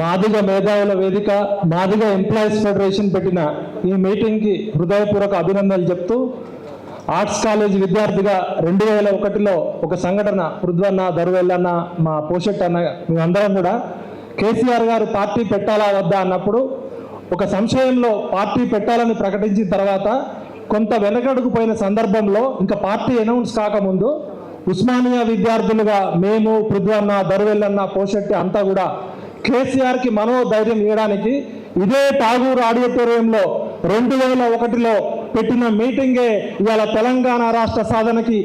మాదిగ మేధావుల వేదిక Madiga employees federation పెట్టిన ఈ మీటింగ్కి హృదయపూర్వక అభినందనలు చెప్తూ ఆర్ట్స్ కాలేజ్ విద్యార్థిగా రెండు వేల ఒకటిలో ఒక సంఘటన పృథ్వన్న దరువెల్లన్న మా పోషెట్ అన్న మేమందరం కూడా కేసీఆర్ గారు పార్టీ పెట్టాలా వద్దా అన్నప్పుడు ఒక సంశయంలో పార్టీ పెట్టాలని ప్రకటించిన తర్వాత కొంత వెనకడుగు పోయిన సందర్భంలో ఇంకా పార్టీ అనౌన్స్ కాకముందు ఉస్మానియా విద్యార్థులుగా మేము పృథ్వన్న దరువెల్లన్న పోషెట్టి అంతా కూడా కేసీఆర్కి మనోధైర్యం ఇవ్వడానికి ఇదే ఠాగూర్ ఆడిటోరియంలో రెండు వేల ఒకటిలో పెట్టిన మీటింగే ఇవాళ తెలంగాణ రాష్ట్ర సాధనకి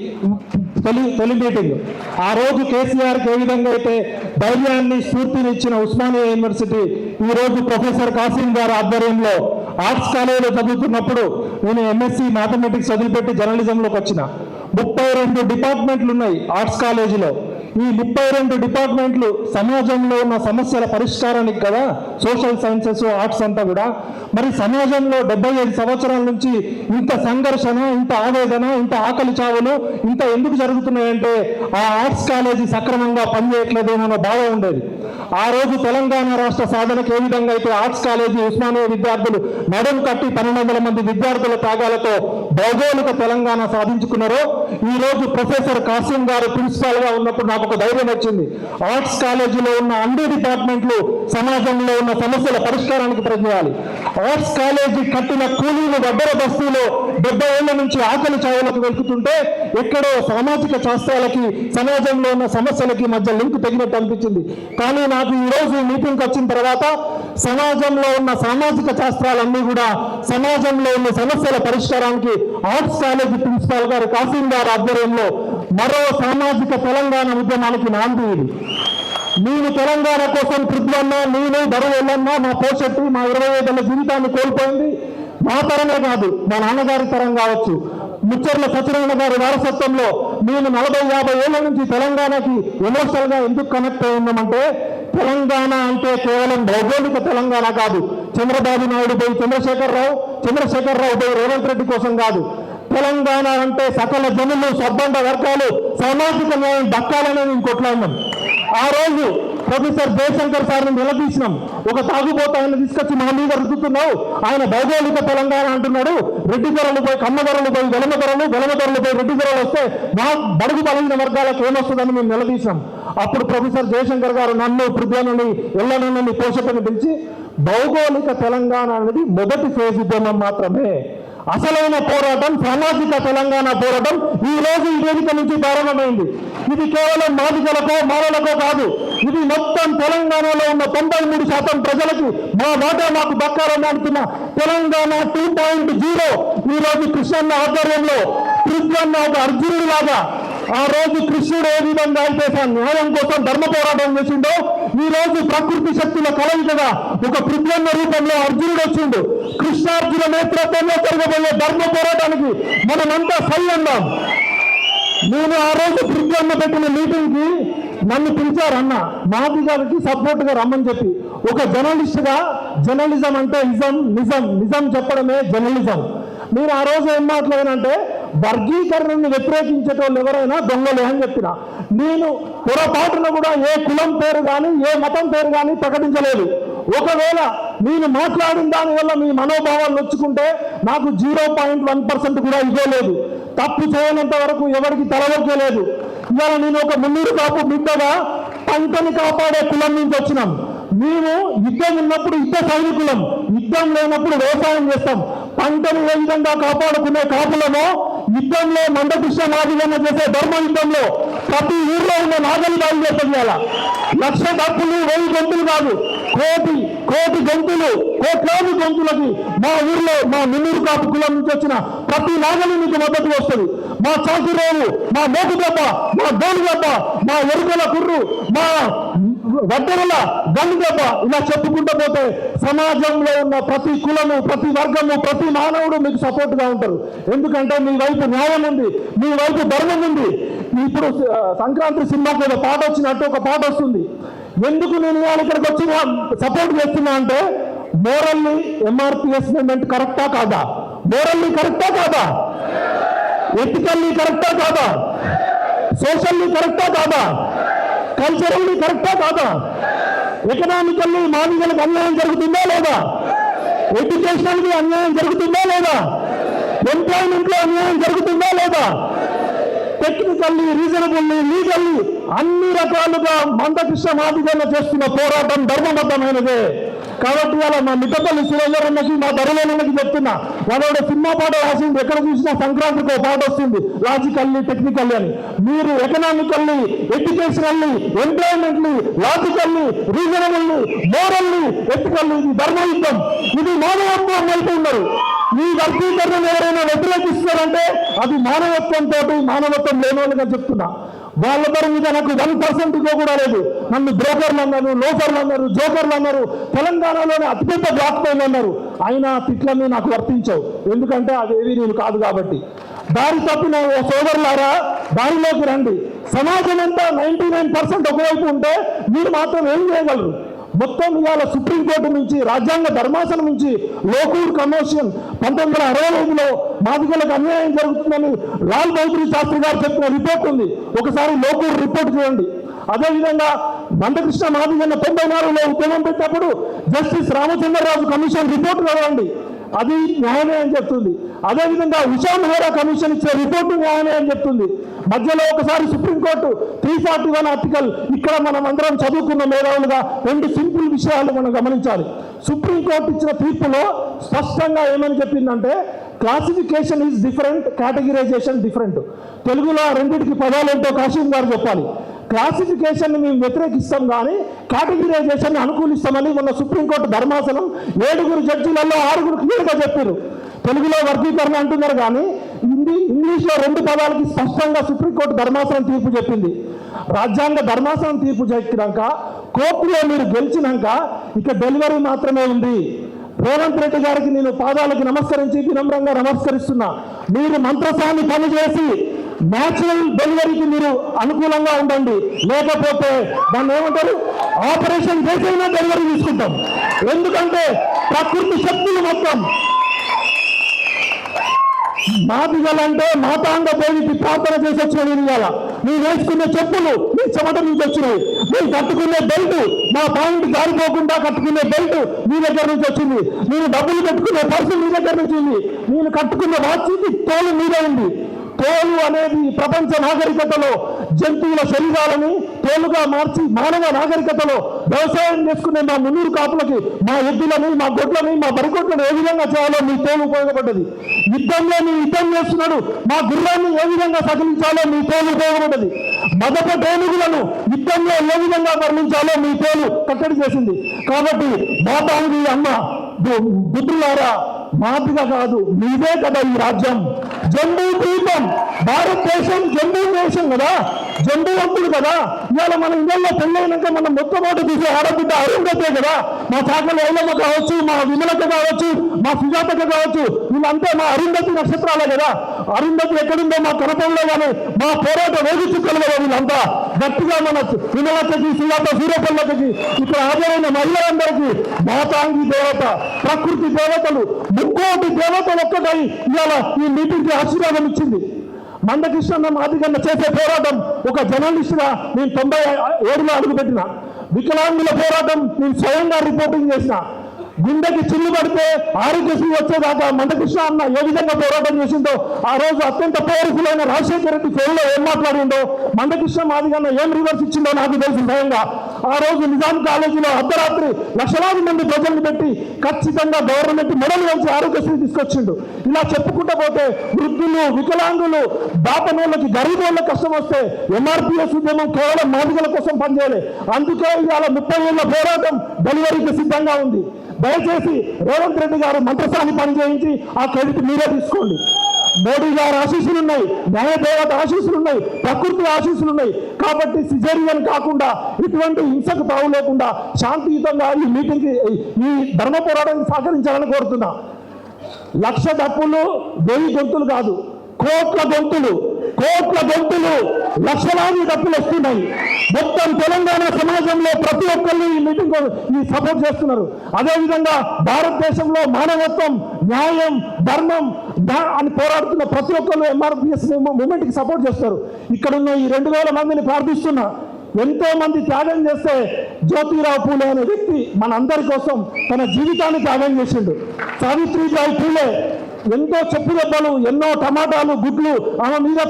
తొలి తొలి మీటింగ్. ఆ రోజు కేసీఆర్కి ఏ విధంగా అయితే ధైర్యాన్ని స్ఫూర్తిని ఇచ్చిన ఉస్మానియా యూనివర్సిటీ ఈ రోజు ప్రొఫెసర్ కాసిం గారి ఆధ్వర్యంలో ఆర్ట్స్ కాలేజీలో చదువుతున్నప్పుడు నేను ఎంఎస్సి మ్యాథమెటిక్స్ వదిలిపెట్టి జర్నలిజంలోకి వచ్చిన. ముప్పై రెండు డిపార్ట్మెంట్లు ఉన్నాయి ఆర్ట్స్ కాలేజీలో. ఈ ముప్పై రెండు డిపార్ట్మెంట్లు సమాజంలో ఉన్న సమస్యల పరిష్కారానికి కదా సోషల్ సైన్సెస్ ఆర్ట్స్ అంతా కూడా. మరి సమాజంలో డెబ్బై ఐదు సంవత్సరాల నుంచి ఇంత సంఘర్షణ ఇంత ఆవేదన ఇంత ఆకలి చావులు ఇంత ఎందుకు జరుగుతున్నాయంటే ఆ ఆర్ట్స్ కాలేజీ సక్రమంగా పనిచేయట్లేదేమన్న బాధ ఉండేది. ఆ రోజు తెలంగాణ రాష్ట్ర సాధనకు ఏ విధంగా అయితే ఆర్ట్స్ కాలేజీ ఉస్మానియా విద్యార్థులు నడుం కట్టి పన్నెండు మంది విద్యార్థుల త్యాగాలతో భౌగోళిక తెలంగాణ సాధించుకున్నారో ఈ రోజు ప్రొఫెసర్ కాసిం గారు ప్రిన్సిపాల్గా ఉన్నప్పుడు నాకు ఒక ధైర్యం వచ్చింది. ఆర్ట్స్ కాలేజీలో ఉన్న అన్ని డిపార్ట్మెంట్లు సమాజంలో ఉన్న సమస్యల పరిష్కారానికి ప్రయత్నించాలి. ఆర్ట్స్ కాలేజీ కట్టిన కూలీలు దగ్గర బస్తీలో డెబ్బై ఏళ్ళ నుంచి ఆకలి చావులకు వెళ్తుంటే ఎక్కడో సామాజిక శాస్త్రాలకి సమాజంలో ఉన్న సమస్యలకి మధ్య లింక్ తెగినట్టు అనిపించింది. కానీ నాకు ఈరోజు ఈ మీటింగ్కి వచ్చిన తర్వాత సమాజంలో ఉన్న సామాజిక శాస్త్రాలన్నీ కూడా సమాజంలో ఉన్న సమస్యల పరిష్కారానికి ఆర్ట్స్ కాలేజీ ప్రిన్సిపాల్ గారు కాసిం గారు ఆధ్వర్యంలో మరో సామాజిక తెలంగాణ ఉద్యమానికి నాంది ఇది. నేను తెలంగాణ కోసం పృథ్వన్న నేను బరువెల్లన్న మా పోషెట్టి మా ఇరవై ఐదేళ్ళ జీవితాన్ని కోల్పోయింది మా తరమే కాదు మా నాన్నగారి తరం కావచ్చు. ముచ్చర్ల సత్యనారాయణ గారి వారసత్వంలో నేను నలభై యాభై ఏళ్ళ నుంచి తెలంగాణకి ఎమోషనల్గా ఎందుకు కనెక్ట్ అయి ఉన్నామంటే తెలంగాణ అంటే కేవలం భౌగోళిక తెలంగాణ కాదు. చంద్రబాబు నాయుడు పోయి చంద్రశేఖరరావు చంద్రశేఖరరావు పోయి రేవంత్ రెడ్డి కోసం కాదు. తెలంగాణ అంటే సకల జనులు సబ్బండ వర్గాలు సామాజిక న్యాయం దక్కాలని మేము కొట్లాడినాం ఆ రోజు ప్రొఫెసర్ జయశంకర్ సార్ని నిలదీసినాం. ఒక తాగుబోతు ఆయన తీసుకొచ్చి మా మీద రుద్దుతున్నావు. ఆయన భౌగోళిక తెలంగాణ అంటున్నాడు. రెడ్డి ధరలు పోయి కమ్మ ధరలు పోయి వెలమ ధరలు వెలమ ధరలు పోయి రెడ్డి ధరలు వస్తే మా బడుగు బలహీన వర్గాలకు ఏమొస్తుందని మేము నిలదీసినాం. అప్పుడు ప్రొఫెసర్ జయశంకర్ గారు నన్ను పృథ్వీని ఎల్లనని పోషకుని పిలిచి భౌగోళిక తెలంగాణ అనేది మొదటి ఫేజ్ ఉద్యమం మాత్రమే. అసలైన పోరాటం సామాజిక తెలంగాణ పోరాటం ఈ రోజు ఈ వేదిక నుంచి ప్రారంభమైంది. ఇది కేవలం మాదికలకో మాలలకో కాదు. ఇది మొత్తం తెలంగాణలో ఉన్న తొంభై మూడు శాతం ప్రజలకు మా మాట మాకు దక్కాలని అంటున్న తెలంగాణ టూ పాయింట్ జీరో. ఈ రోజు కృష్ణన్న ఆధ్వర్యంలో కృష్ణన్న ఒక అర్జునుడు లాగా ఆ రోజు కృష్ణుడు ఏ విధంగా అయితే న్యాయం కోసం ధర్మ పోరాటం చేసిండో ఈ రోజు ప్రకృతి శక్తుల కలయికగా ఒక పృథ్వన్న రూపంలో అర్జునుడు వచ్చిండు. కృష్ణార్జున నేతృత్వంలో జరగబోయే ధర్మ పోరాటానికి మనమంతా సై అన్నాం నేను ఆ రోజు పృథ్వన్న పెట్టిన మీటింగ్కి నన్ను పిలిచారు అన్న మాది గారికి సపోర్ట్గా రమ్మని చెప్పి. ఒక జర్నలిస్ట్గా జర్నలిజం అంటే నిజం నిజం నిజం చెప్పడమే జర్నలిజం. మీరు ఆ రోజు ఏం మాట్లాడానంటే వర్గీకరణను వ్యతిరేకించేటోళ్ళు ఎవరైనా దొంగలే అని చెప్పిన. నేను పొరపాటున కూడా ఏ కులం పేరు కానీ ఏ మతం పేరు కానీ ప్రకటించలేదు. ఒకవేళ నేను మాట్లాడిన దానివల్ల మీ మనోభావాలు నొచ్చుకుంటే నాకు జీరో పాయింట్ వన్ పర్సెంట్ కూడా ఇవ్వలేదు. తప్పు చేయనంత వరకు ఎవరికి తలవగ్గలేదు ఇవాళ నేను ఒక మున్నూరు కాపు బిడ్డగా పంటని కాపాడే కులం నుంచి వచ్చినాం. మేము యుద్ధం ఉన్నప్పుడు యుద్ధ సైనికులం. యుద్ధం లేనప్పుడు వ్యవసాయం చేస్తాం. పంటను ఏ విధంగా కాపాడుకునే కాపులమో యుద్ధంలో మందకృష్ణ నాదిగన్న చేసే ధర్మ యుద్ధంలో ప్రతి ఊర్లో ఉన్న నాగలి బాగు చేయాల లక్ష డబ్బులు వెయ్యి గంటలు కాదు. కోటి కోటి గొంతులు కోట్లాది గొంతులకి మా ఊర్లో మా మున్నూరు కాపు కులం నుంచి వచ్చిన ప్రతి నాగలి మీకు మద్దతు వస్తుంది. మా చాకిరేవు మా మోటు దెబ్బ మా గోలు దెబ్బ మా ఎరుకల కుర్రు మా వడ్డెరల గండు ఇలా చెప్పుకుంటూ పోతే సమాజంలో ఉన్న ప్రతి కులము ప్రతి వర్గము ప్రతి మానవుడు మీకు సపోర్ట్గా ఉంటారు. ఎందుకంటే మీ వైపు న్యాయం ఉంది మీ వైపు ధర్మం ఉంది. ఇప్పుడు సంక్రాంతి సినిమాకి ఏదో పాట వచ్చినట్టు ఒక పాట వస్తుంది. ఎందుకు నేను ఇవాళ ఇక్కడికి వచ్చి సపోర్ట్ చేస్తున్నా అంటే మోరల్లీ ఎంఆర్పిఎస్ మూమెంట్ కరెక్టా కాదా? మోరల్లీ కరెక్టా కాదా? ఎథికల్లీ కరెక్టా కాదా? సోషల్లీ కరెక్టా కాదా? కల్చరల్లీ కరెక్టా కాదా? ఎకనామికల్లీ మానవులకు అన్యాయం జరుగుతుందా లేదా? ఎడ్యుకేషనల్కి అన్యాయం జరుగుతుందా లేదా? ఎంప్లాయ్మెంట్లో అన్యాయం జరుగుతుందా లేదా? టెక్నికల్లీ రీజనబుల్లీ లీగల్లీ అన్ని రకాలుగా మందకృష్ణ మాదిగన్న చేస్తున్న పోరాటం ధర్మబద్ధమైనదే. కాబట్టి అలా మా మిట్టపల్లి సురేందరన్నకి మా ధరలేనన్నకి చెప్తున్నా. వాడు సినిమా పాట రాసింది ఎక్కడ చూసినా సంక్రాంతికి ఒక పాట వస్తుంది. లాజికల్లీ టెక్నికల్లీ అని. మీరు economically educationally employmently logically reasonably morally ethically ఇది ధర్మయుద్ధం. ఇది మానవత్వం వెళ్తున్నారు ఉన్నారు. ఈ వర్గీకరణను ఎవరైనా వ్యతిరేకిస్తారంటే అది మానవత్వంతో మానవత్వం లేని వాళ్ళుగా చెప్తున్నా. వాళ్ళ పేరు మీద నాకు వన్ పర్సెంట్ కూడా లేదు. నన్ను బ్రోకర్లు అన్నారు లోఫర్లు అన్నారు జోకర్లు అన్నారు తెలంగాణలోనే అతిపెద్ద బ్లాక్ మెయిల్ అన్నారు. అయినా తిట్లన్నీ నాకు వర్తించవు. ఎందుకంటే అదేవి నేను కాదు కాబట్టి. దారి తప్పిన ఓ సోదరులారా దారిలోకి రండి. సమాజం అంతా నైంటీ నైన్ పర్సెంట్ ఒకవైపు ఉంటే మీరు మాత్రం ఏం చేయగలరు? మొత్తం ఇవాళ సుప్రీంకోర్టు నుంచి రాజ్యాంగ ధర్మాసనం నుంచి లోకూర్ కమిషన్ పంతొమ్మిది వందల అరవై ఐదులో మాదిగలకు అన్యాయం జరుగుతుందని లాల్ బహదూర్ శాస్త్రి గారు చెప్పిన రిపోర్ట్ ఉంది. ఒకసారి లోకూర్ రిపోర్ట్ చూడండి. అదేవిధంగా మందకృష్ణ మాదిగన్న తొంభై నాలుగులో ఉద్యమం పెట్టినప్పుడు జస్టిస్ రామచంద్రరాజు కమిషన్ రిపోర్ట్ చదవండి అది న్యాయమే అని చెప్తుంది. అదేవిధంగా ఉషా మెహ్రా కమిషన్ ఇచ్చే రిపోర్టు న్యాయమే అని చెప్తుంది. మధ్యలో ఒకసారి supreme court three forty one article ఇక్కడ మనం అందరం చదువుకున్న మేధావులుగా రెండు సింపుల్ విషయాలు మనం గమనించాలి. సుప్రీంకోర్టు ఇచ్చిన తీర్పులో స్పష్టంగా ఏమని చెప్పిందంటే classification is different categorization different తెలుగులో రెండింటికి పదాలు ఏంటో కాశీం గారు చెప్పాలి. క్లాసిఫికేషన్ మేము వ్యతిరేకిస్తాం కానీ కేటగిరైజేషన్ అనుకూలిస్తామని మొన్న సుప్రీంకోర్టు ధర్మాసనం ఏడుగురు జడ్జీలలో ఆరుగురు క్లియర్గా చెప్పారు. తెలుగులో వర్గీకరణ అంటున్నారు కానీ హిందీ ఇంగ్లీష్లో రెండు పదాలకి స్పష్టంగా సుప్రీంకోర్టు ధర్మాసనం తీర్పు చెప్పింది. రాజ్యాంగ ధర్మాసనం తీర్పు చెప్పినాక కోర్టులో మీరు గెలిచినాక ఇక డెలివరీ మాత్రమే ఉంది. రేవంత్ రెడ్డి గారికి నేను పాదాలకు నమస్కరించి వినమ్రంగా నమస్కరిస్తున్నా. మీరు మంత్రసాన్ని పనిచేసి న్యాచురల్ డెలివరీకి మీరు అనుకూలంగా ఉండండి. లేకపోతే దాన్ని ఏమంటారు? ఆపరేషన్ చేసైనా డెలివరీ తీసుకుంటాం. ఎందుకంటే ప్రకృతి శక్తులు మొత్తం మాదిగలంటే మాతాంగ దేవికి ప్రార్థన చేసి వచ్చిన నేను ఇవాళ. నేను వేసుకునే చెప్పులు మీ చెమట నుంచి వచ్చినాయి. నేను కట్టుకునే బెల్ట్ మా పాయింట్ జారిపోకుండా కట్టుకునే బెల్ట్ మీ దగ్గర నుంచి వచ్చింది. నేను డబ్బులు పెట్టుకునే పర్సు మీ దగ్గర నుంచి ఉంది. నేను కట్టుకునే వాచ్ తోలు మీదే ఉంది. తోలు అనేది ప్రపంచ నాగరికతలో జంతువుల శరీరాలని తోలుగా మార్చి మానవ నాగరికతలో వ్యవసాయం చేసుకునే మా మున్నూరు కాపులకి మా ఎద్దులని మా గొడ్లని మా బరిగొడ్లను ఏ విధంగా చేయాలో మీ తోలు ఉపయోగపడ్డది. యుద్ధంలో మీ యుద్ధం చేస్తున్నాడు మా గుర్రాన్ని ఏ విధంగా సకలించాలో మీ తోలు ఉపయోగపడ్డది. మదప దేనుగులను యుద్ధంలో ఏ విధంగా మరణించాలో మీ తోలు కట్టడి చేసింది. కాబట్టి మాతాంగి అమ్మ బుద్ధులారా మాదిగా కాదు మీదే కదా ఈ రాజ్యం. జంబూ ద్వీపం భారతదేశం జంబూ దేశం కదా? జంబూవంతులు కదా ఇవాళ మన ఇళ్ళల్లో పెళ్ళైనాక మనం మొట్టమొదటి తీసే ఆడబిడ్డ అరుంధతే కదా. మా చాకలి ఐలమ్మ కావచ్చు మా విమలక కావచ్చు మా సుజాతక కావచ్చు వీళ్ళంతా మా అరుంధతి నక్షత్రాలే కదా. అరుంధతి ఎక్కడుందో మా కనపంలో కానీ మా పోరాట రోజు చుక్కలు కదా వీళ్ళంతా. గట్టిగా మన విమలకకి సుజాత సూర్యపల్లకి ఇక్కడ హాజరైన మహిళలందరికీ మాతాంగి దేవత ప్రకృతి దేవతలు ముక్కోటి దేవతలు ఒక్కటై ఇవాళ ఈ మీటింగ్కి ఆశీర్వాదం ఇచ్చింది. మందకృష్ణ మాదిగన్న చేసే పోరాటం ఒక జర్నలిస్ట్గా నేను తొంభై ఏడులో అడుగుపెట్టిన. వికలాంగుల పోరాటం నేను స్వయంగా రిపోర్టింగ్ చేసిన. గుండెకి చిల్లు పడితే ఆరోగ్యశ్రీ వచ్చేదాకా మందకృష్ణ అన్న ఏ విధంగా పోరాటం చేసిందో ఆ రోజు అత్యంత పవర్ఫుల్ అయిన రాజశేఖర రెడ్డి ఫోన్లో ఏం మాట్లాడిండో మందకృష్ణ మాదిగన్న ఏం రివర్స్ ఇచ్చిందో నాకు తెలుసు స్వయంగా. ఆ రోజు నిజాం కాలేజీలో అర్ధరాత్రి లక్షలాది మంది ప్రజలను పెట్టి ఖచ్చితంగా గవర్నమెంట్ మెడల్ వేసి ఆరోగ్యశ్రీ తీసుకొచ్చిండు. ఇలా చెప్పుకుంటూ పోతే వృద్ధులు వికలాంగులు బాపనోళ్ళకి గరీబోళ్ళ కష్టం వస్తే ఎంఆర్పిఎస్ ఉద్యమం కేవలం మాదిగల కోసం పనిచేయలే. అందుకే ఇవాళ ముప్పై ఏళ్ళ పోరాటం డెలివరీకి సిద్ధంగా ఉంది. దయచేసి రేవంత్ రెడ్డి గారు మంత్రసాన్ని పనిచేయించి ఆ క్రెడిట్ మీరే తీసుకోండి. మోడీ గారు ఆశీస్సులు ఉన్నాయి న్యాయదేవత ఆశీస్సులు ఉన్నాయి ప్రకృతి ఆశీస్సులు ఉన్నాయి. కాబట్టి సిజేరియన్ కాకుండా ఇటువంటి హింసకు తావు లేకుండా శాంతియుతంగా ఈ మీటింగ్కి ఈ ధర్మ పోరాటానికి సహకరించాలని కోరుతున్నా. లక్ష డప్పులు వెయ్యి గొంతులు కాదు కోట్ల గొంతులు కోట్ల గొంతులు లక్షలాది డబ్బులు వస్తున్నాయి. మొత్తం తెలంగాణ సమాజంలో ప్రతి ఒక్కళ్ళు ఈ మీటింగ్ ఈ సపోర్ట్ చేస్తున్నారు. అదేవిధంగా భారతదేశంలో మానవత్వం న్యాయం ధర్మం అని పోరాడుతున్న ప్రతి ఒక్కళ్ళు ఎంఆర్పిఎస్ మూమెంట్కి సపోర్ట్ చేస్తారు. ఇక్కడ ఉన్న ఈ రెండు వేల మందిని ప్రార్థిస్తున్నా ఎంతో మంది త్యాగం చేస్తే జ్యోతిరావు పూలే అనే వ్యక్తి మనందరి కోసం తన జీవితాన్ని త్యాగం చేసిండు. సావిత్రిబాయి పూలే ఎంతో చెప్పు దెబ్బలు ఎన్నో టమాటాలు గుడ్లు ఆమె మీద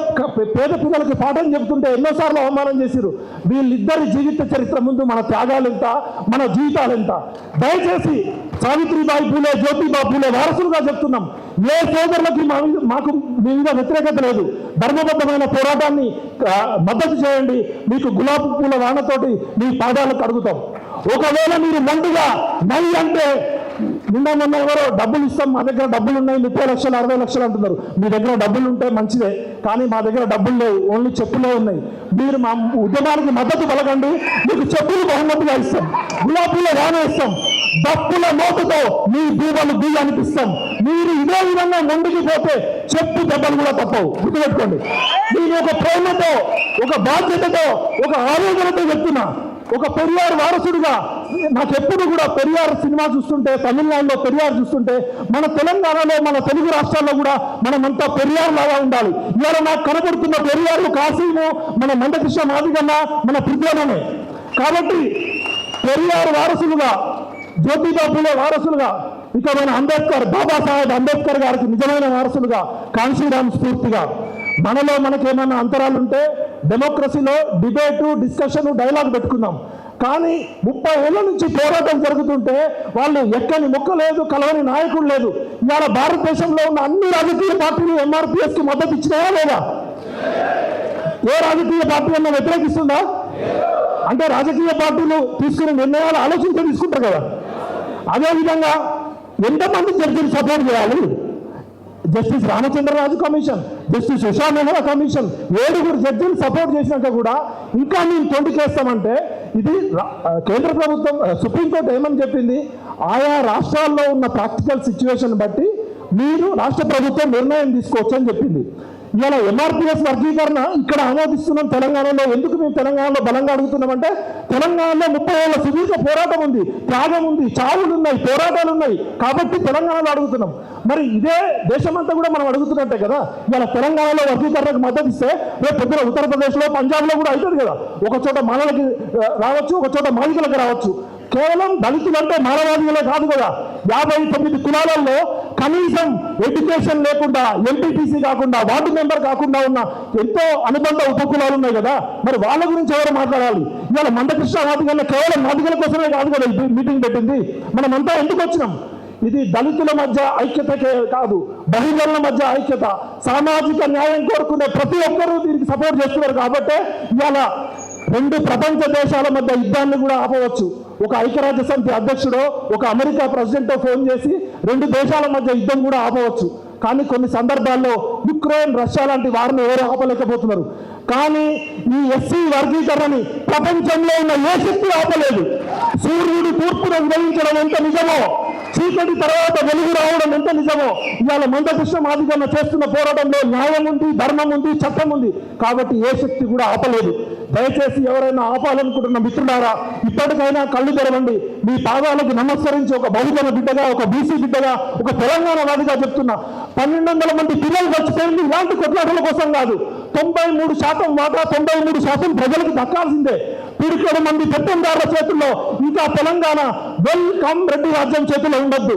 పేద పిల్లలకి పాఠం చెబుతుంటే ఎన్నోసార్లు అవమానం చేసిరు వీళ్ళిద్దరి జీవిత చరిత్ర ముందు మన త్యాగాలు ఎంత మన జీవితాలు ఎంత? దయచేసి సావిత్రిబాయి పూలే జ్యోతిబా పూలే వారసులుగా చెప్తున్నాం. ఏ సోదరులకి మా మాకు మీ మీద వ్యతిరేకత లేదు. ధర్మబద్ధమైన పోరాటాన్ని మద్దతు చేయండి. మీకు గులాబీ పూల వానతోటి మీ పాదాలకు అడుగుతాం. ఒకవేళ మీరు మండుగా నై అంటే నిన్న మొన్న ఎవరో డబ్బులు ఇస్తాం మా దగ్గర డబ్బులు ఉన్నాయి ముప్పై లక్షలు అరవై లక్షలు అంటున్నారు. మీ దగ్గర డబ్బులు ఉంటే మంచిదే కానీ మా దగ్గర డబ్బులు లేవు ఓన్లీ చెప్పులే ఉన్నాయి. మీరు మా ఉద్యమానికి మద్దతు పలకండి మీకు చెప్పులు బహుమతిగా ఇస్తాం గులాబీలో వాన ఇస్తాం. డప్పుల మోటుతో మీ బీవలు బియ్యానికి ఇస్తాం. మీరు ఇదే విధంగా ముందుకు పోతే చెప్పు దెబ్బలు కూడా తప్పవు. గుర్తుపెట్టుకోండి. నేను ఒక ప్రేమతో ఒక బాధ్యతతో ఒక ఆరోగ్యతో చెప్తున్నా ఒక పెరియారు వారసుడుగా నాకెప్పుడు కూడా పెరియార్ సినిమా చూస్తుంటే తమిళనాడులో పెరియార్ చూస్తుంటే మన తెలంగాణలో మన తెలుగు రాష్ట్రాల్లో కూడా మనమంతా పెరియార్ లాగా ఉండాలి. ఇవాళ నాకు కనబడుతున్న పెరియార్లు కాశీము మన మండకృష్ణ మాదిగన్న మన పృథ్వీలోనే కాబట్టి పెరియార్ వారసులుగా జ్యోతిబా పూలే వారసులుగా ఇక మన అంబేద్కర్ బాబాసాహెబ్ అంబేద్కర్ గారికి నిజమైన వారసులుగా కాన్సీరామ్ స్ఫూర్తిగా. మనలో మనకేమైనా అంతరాలు ఉంటే డెమోక్రసీలో డిబేటు డిస్కషన్ డైలాగ్ పెట్టుకుందాం. కానీ ముప్పై ఏళ్ళ నుంచి పోరాటం జరుగుతుంటే వాళ్ళు ఎక్కని మొక్క లేదు కలవని నాయకుడు లేదు. ఇవాళ భారతదేశంలో ఉన్న అన్ని రాజకీయ పార్టీలు ఎంఆర్పిఎస్కి మద్దతు ఇచ్చినాయా లేదా? ఏ రాజకీయ పార్టీ అన్న వ్యతిరేకిస్తుందా? అంటే రాజకీయ పార్టీలు తీసుకునే నిర్ణయాలు ఆలోచించి తీసుకుంటారు కదా. అదేవిధంగా ఎంతమంది జడ్జిని సపోర్ట్ చేయాలి? Justice Ramachandraraju commission justice Usha Mehra commission ఏడుగురు జడ్జిలు సపోర్ట్ చేసినాక కూడా ఇంకా మేము తొండికేస్తామంటే ఇది కేంద్ర ప్రభుత్వం సుప్రీంకోర్టు ఏమని చెప్పింది? ఆయా రాష్ట్రాల్లో ఉన్న ప్రాక్టికల్ సిచ్యువేషన్ బట్టి మీరు రాష్ట్ర ప్రభుత్వం నిర్ణయం తీసుకోవచ్చు అని చెప్పింది. ఇవాళ ఎంఆర్పిఎస్ వర్గీకరణ ఇక్కడ ఆమోదిస్తున్నాం తెలంగాణలో. ఎందుకు మేము తెలంగాణలో బలంగా అడుగుతున్నామంటే తెలంగాణలో ముప్పై ఏళ్ళ సుదీర్ఘ పోరాటం ఉంది త్యాగం ఉంది చావులు ఉన్నాయి పోరాటాలు ఉన్నాయి. కాబట్టి తెలంగాణలో అడుగుతున్నాం. మరి ఇదే దేశమంతా కూడా మనం అడుగుతున్నట్టే కదా? ఇవాళ తెలంగాణలో వర్గీకరణకు మద్దతు ఇస్తే రేపు పొద్దున ఉత్తరప్రదేశ్లో పంజాబ్లో కూడా అవుతుంది కదా? ఒక చోట మాలలకి రావచ్చు ఒక చోట మాదికలకు రావచ్చు. కేవలం దళితులు అంటే మానవాదిகளే కాదు కదా? యాభై తొమ్మిది కులాలలో కనీసం ఎడ్యుకేషన్ లేకుండా ఎంపీటీసీ కాకుండా వార్డు మెంబర్ కాకుండా ఉన్న ఎంతో అనుబంధ ఉపకులాలు ఉన్నాయి కదా. మరి వాళ్ళ గురించి ఎవరు మాట్లాడాలి? ఇవాళ మందకృష్ణ మాదిగల కేవలం మాదిగల కోసమే కాదు కదా మీటింగ్ పెట్టింది. మనమంతా ఎందుకు వచ్చినాం? ఇది దళితుల మధ్య ఐక్యతకే కాదు బహిర్గల మధ్య ఐక్యత. సామాజిక న్యాయం కోరుకునే ప్రతి ఒక్కరూ దీనికి సపోర్ట్ చేస్తున్నారు కాబట్టి ఇవాళ రెండు ప్రపంచ దేశాల మధ్య యుద్ధాన్ని కూడా ఆపవచ్చు. ఒక ఐక్యరాజ్య సమితి అధ్యక్షుడో ఒక అమెరికా ప్రెసిడెంటో ఫోన్ చేసి రెండు దేశాల మధ్య యుద్ధం కూడా ఆపవచ్చు. కానీ కొన్ని సందర్భాల్లో యుక్రెయిన్ రష్యా లాంటి వారిని ఎవరు ఆపలేకపోతున్నారు. కానీ ఈ ఎస్సీ వర్గీకరణని ప్రపంచంలో ఉన్న ఏ శక్తి ఆపలేదు. సూర్యుడు తూర్పును ఉదయించడం ఎంత నిజమో చీకటి తర్వాత వెలుగు రావడం ఎంత నిజమో? ఇవాళ మందకృష్ణ మాదిగన్న చేస్తున్న పోరాటంలో న్యాయం ఉంది ధర్మం ఉంది చట్టం ఉంది. కాబట్టి ఏ శక్తి కూడా ఆపలేదు. దయచేసి ఎవరైనా ఆపాలనుకుంటున్న మిత్రులారా ఇప్పటికైనా కళ్ళు తెరవండి. మీ పాదాలకు నమస్కరించి ఒక బహుజన బిడ్డగా ఒక బీసీ బిడ్డగా ఒక తెలంగాణ వాదిగా చెప్తున్నా. పన్నెండు వందల మంది పిల్లలు చచ్చిపోయింది ఇలాంటి కొట్లాటల కోసం కాదు. తొంభై మూడు శాతం వాటా తొంభై మూడు శాతం ప్రజలకు దక్కాల్సిందే. పిడికెడు మంది పెత్తందారుల చేతుల్లో ఇంకా తెలంగాణ వెల్కమ్ రెడ్డి రాజ్యం చేతిలో ఉండొద్దు.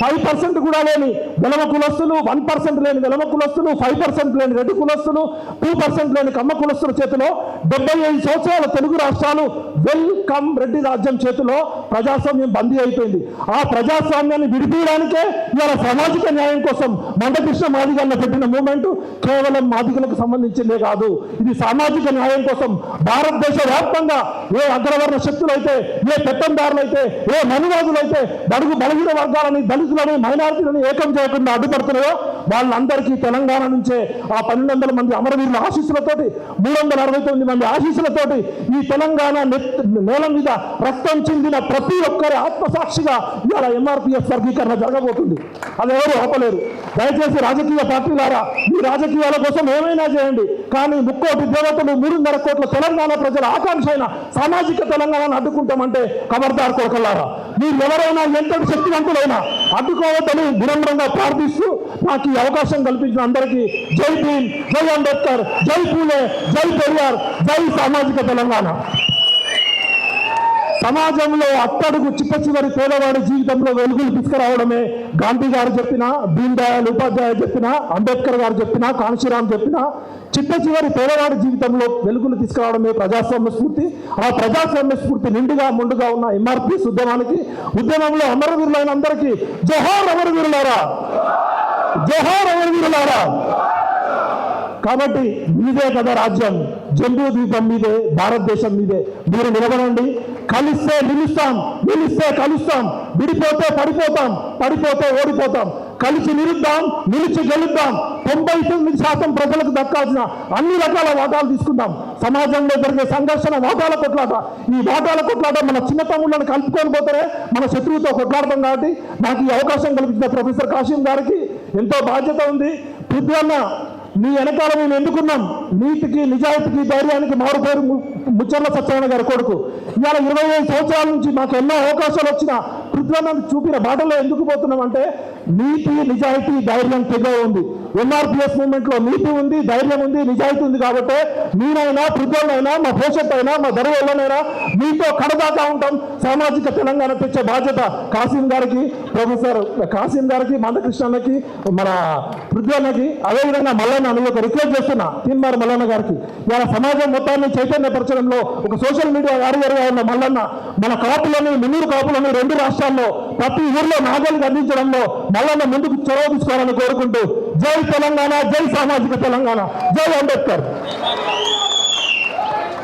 ఫైవ్ పర్సెంట్ కూడా లేని వెలమ కులస్తులు వన్ పర్సెంట్ లేని వెలమ కులస్తులు ఫైవ్ పర్సెంట్ లేని రెడ్డి కులస్తులు టూ పర్సెంట్ లేని కమ్మ కులస్తుల చేతిలో డెబ్బై ఐదు సంవత్సరాల తెలుగు రాష్ట్రాలు వెల్కమ్ రెడ్డి రాజ్యం చేతిలో ప్రజాస్వామ్యం బందీ అయిపోయింది. ఆ ప్రజాస్వామ్యాన్ని విడిపీయడానికే ఇవాళ సామాజిక న్యాయం కోసం మండకృష్ణ మాదిగన్న పెట్టిన మూమెంట్ కేవలం మాదిగలకు సంబంధించిందే కాదు. ఇది సామాజిక న్యాయం కోసం భారతదేశ వ్యాప్తంగా ఏ అగ్రవర్ణ శక్తులైతే ఏ పెత్తందారులైతే ఏ మనువాదులైతే బడుగు బలహీన వర్గాలని దళితులని మైనారిటీలని ఏకం లేకుండా అడ్డుపడుతున్నాయో వాళ్ళందరికీ తెలంగాణ నుంచే ఆ పన్నెండు వందల మంది అమరవీరుల ఆశీస్సులతోటి మూడు వందల అరవై తొమ్మిది మంది ఆశీస్సులతోటి ఈ తెలంగాణ నేల మీద రక్తం చెందిన ప్రతి ఒక్కరి ఆత్మసాక్షిగా ఇవాళ ఎంఆర్పిఎస్ వర్గీకరణ జరగబోతుంది. అది ఎవరు ఆపలేరు. దయచేసి రాజకీయ పార్టీలారా ఈ రాజకీయాల కోసం ఏమైనా చేయండి. కానీ ముక్కోటి దేవతలు మూడున్నర కోట్ల తెలంగాణ ప్రజల ఆకాంక్ష అయిన సామాజిక తెలంగాణను అడ్డుకుంటామంటే కబర్దార్ కొరకల్లారా మీరు ఎవరైనా ఎంతటి శక్తివంతులైనా అడ్డుకోవద్దని వినమ్రంగా ప్రార్థిస్తూ నాకు ఈ అవకాశం కల్పించిన అందరికీ జై భీమ్ జై అంబేద్కర్ జై పూలే జై పెరియార్ జై సామాజిక తెలంగాణ. సమాజంలో అట్టడుగు చిట్ట చివరి పేదవాడి జీవితంలో వెలుగులు తీసుకురావడమే గాంధీ గారు చెప్పిన దీన్ దయాళ్ ఉపాధ్యాయ చెప్పిన అంబేద్కర్ గారు చెప్పిన కాంశీరామ్ చెప్పిన చిట్ట చివరి పేదవాడి జీవితంలో వెలుగులు తీసుకురావడమే ప్రజాస్వామ్య స్ఫూర్తి. ఆ ప్రజాస్వామ్య స్ఫూర్తి నిండుగా ముందుగా ఉన్న ఎంఆర్పి ఉద్యమానికి ఉద్యమంలో అమరవీరులైన అందరికీ జోహార్ అమరవీరులారా! జోహార్ అమరవీరులారా! కాబట్టి మీదే కదా రాజ్యం. జంబూ ద్వీపం మీదే భారతదేశం మీదే. మీరు నిలబడండి. కలిస్తే నిలుస్తాం నిలిస్తే కలుస్తాం విడిపోతే పడిపోతాం పడిపోతే ఓడిపోతాం. కలిసి నిలుద్దాం నిలిచి గెలుద్దాం. తొంభై తొమ్మిది శాతం ప్రజలకు దక్కాల్సిన అన్ని రకాల వాటాలు తీసుకుందాం. సమాజంలో జరిగే సంఘర్షణ వాటాల కొట్లాట. ఈ వాటాల కొట్లాట మన చిన్న తమ్ముళ్ళని కలుపుకొని పోతారే మన శత్రువుతో కొట్లాడతాం కాబట్టి నాకు ఈ అవకాశం కల్పించిన ప్రొఫెసర్ కాశీం గారికి ఎంతో బాధ్యత ఉంది. పృథ్వీ మీ వెనకాల మేము ఎందుకున్నాం? నీతికి నిజాయితీకి ధైర్యానికి మారుపేరు ముచ్చర్ల సత్యనారాయణ గారి కొడుకు. ఇవాళ ఇరవై ఐదు సంవత్సరాల నుంచి మాకు ఎన్నో అవకాశాలు వచ్చినా పృథ్వీనాథ్ చూపిన బాటలో ఎందుకు పోతున్నాం అంటే నీతి నిజాయితీ ధైర్యం తెగ ఉంది. ఎన్ఆర్పిఎస్ మూమెంట్లో నీతి ఉంది ధైర్యం ఉంది నిజాయితీ ఉంది కాబట్టి మీనైనా పృథ్వీనైనా మా భవిష్యత్ అయినా మా దరువులనైనా మీతో కడదాకా ఉంటాం. సామాజిక తెలంగాణ తెచ్చే బాధ్యత కాసిం గారికి ప్రొఫెసర్ కాసిం గారికి మందకృష్ణకి మన పృథ్వీన్నకి అదేవిధంగా మల్లన్న అని ఒక రిక్వెస్ట్ చేస్తున్నా తీన్మార్ మల్లన్న గారికి. ఇలా సమాజం మొత్తాన్ని చైతన్యపరచడంలో ఒక సోషల్ మీడియా వారియర్గా ఉన్న మల్లన్న మన కాపులని మున్నూరు కాపులని రెండు రాష్ట్రాల్లో ప్రతి ఊర్లో నాగలికి అందించడంలో మల్లన్న ముందుకు చొరవ తీసుకోవాలని కోరుకుంటూ జై తెలంగాణ జై సామాజిక తెలంగాణ జై అంబేద్కర్.